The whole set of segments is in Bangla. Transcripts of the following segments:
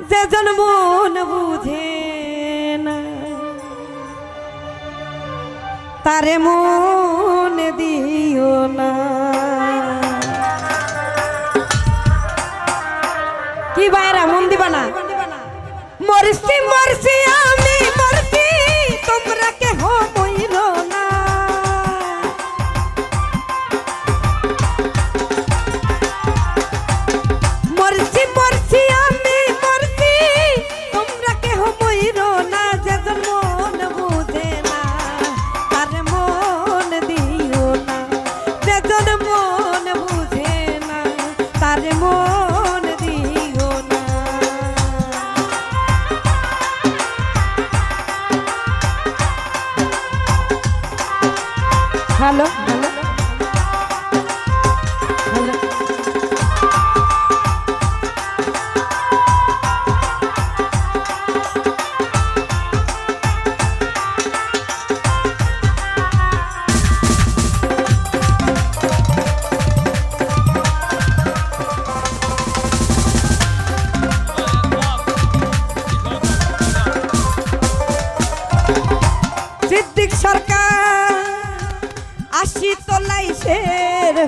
যে জন্ম বুঝে না। তারে মনে দিও না। কি বাইরা মন দিবা না? মরছি মরছি, আ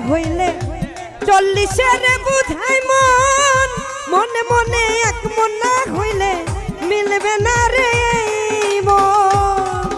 হইলে চল্লিশের বুধাই মন মনে মনে এক মন না হইলে মিলবে না রে মন।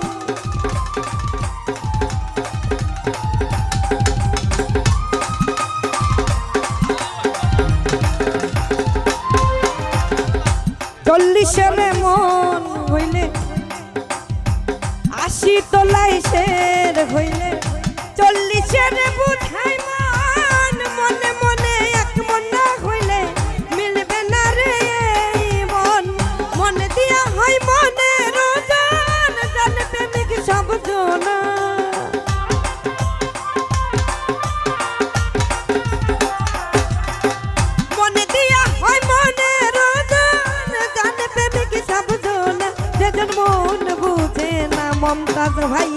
casa vai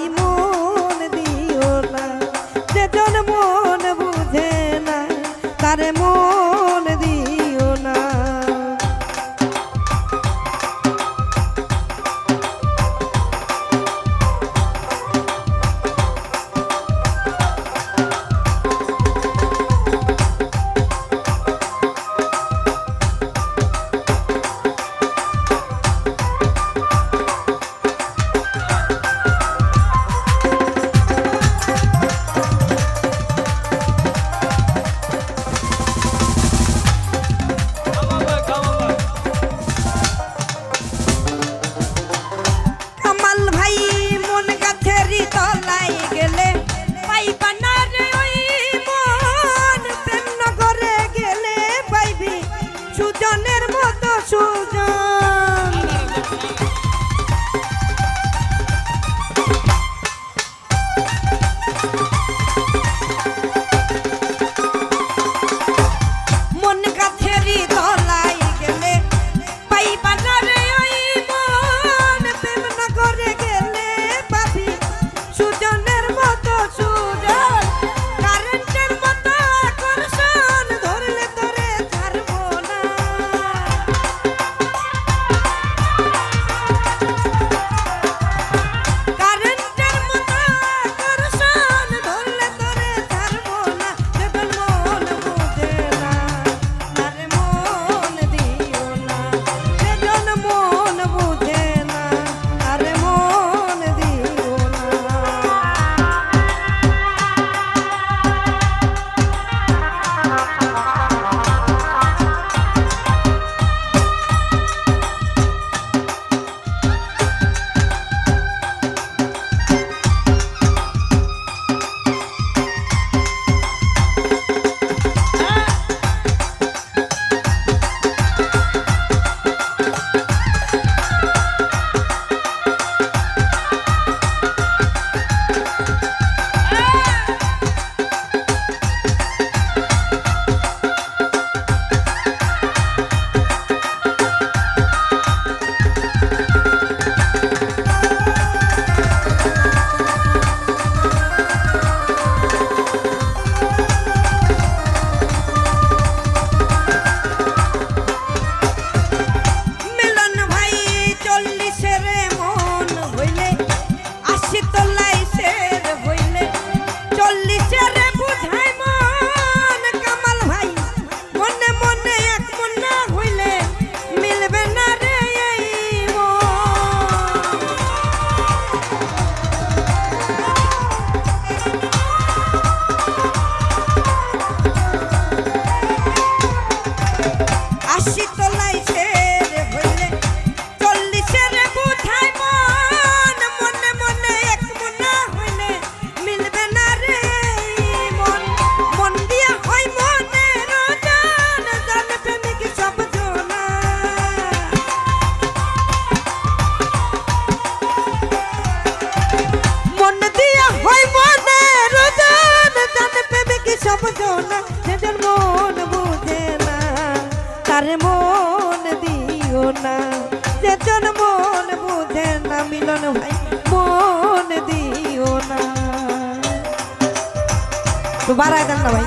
বাড়ায় দেন না ভাই।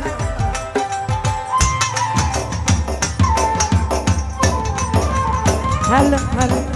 Hello hello.